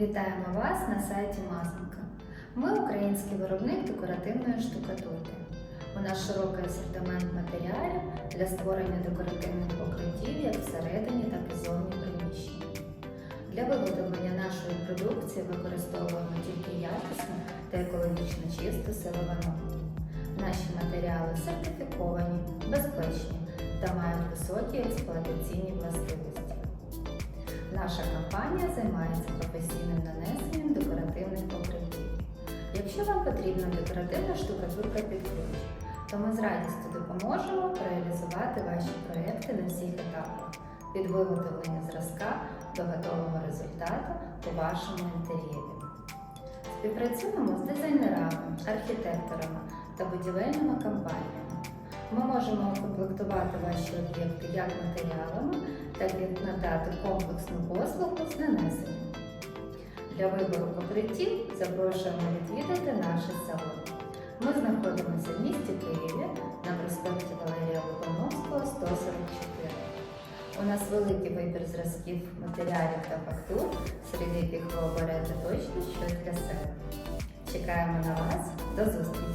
Вітаємо вас на сайті Мазанка. Ми український виробник декоративної штукатурки. У нас широкий асортимент матеріалів для створення декоративних покриттів як всередині, так і зовні приміщення. Для виготовлення нашої продукції використовуємо тільки якісну та екологічно чисту силовину. Наші матеріали сертифіковані, безпечні та мають високі експлуатаційні властивості. Наша компанія займається професійним нанесенням декоративних покриттів. Якщо вам потрібна декоративна штукатурка під ключ, то ми з радістю допоможемо реалізувати ваші проекти на всіх етапах від виготовлення зразка до готового результату у вашому інтер'єрі. Співпрацюємо з дизайнерами, архітекторами та будівельними компаніями. Ми можемо укомплектувати ваші об'єкти як матеріалами, так надати комплексну послугу з нанесенням. Для вибору покриттів запрошуємо відвідати наше салон. Ми знаходимося в місті Києві на проспекті Валерія Лобановського, 144. У нас великий вибір зразків матеріалів та фактур, серед яких ви оберете точно щось для себе. Чекаємо на вас. До зустрічі!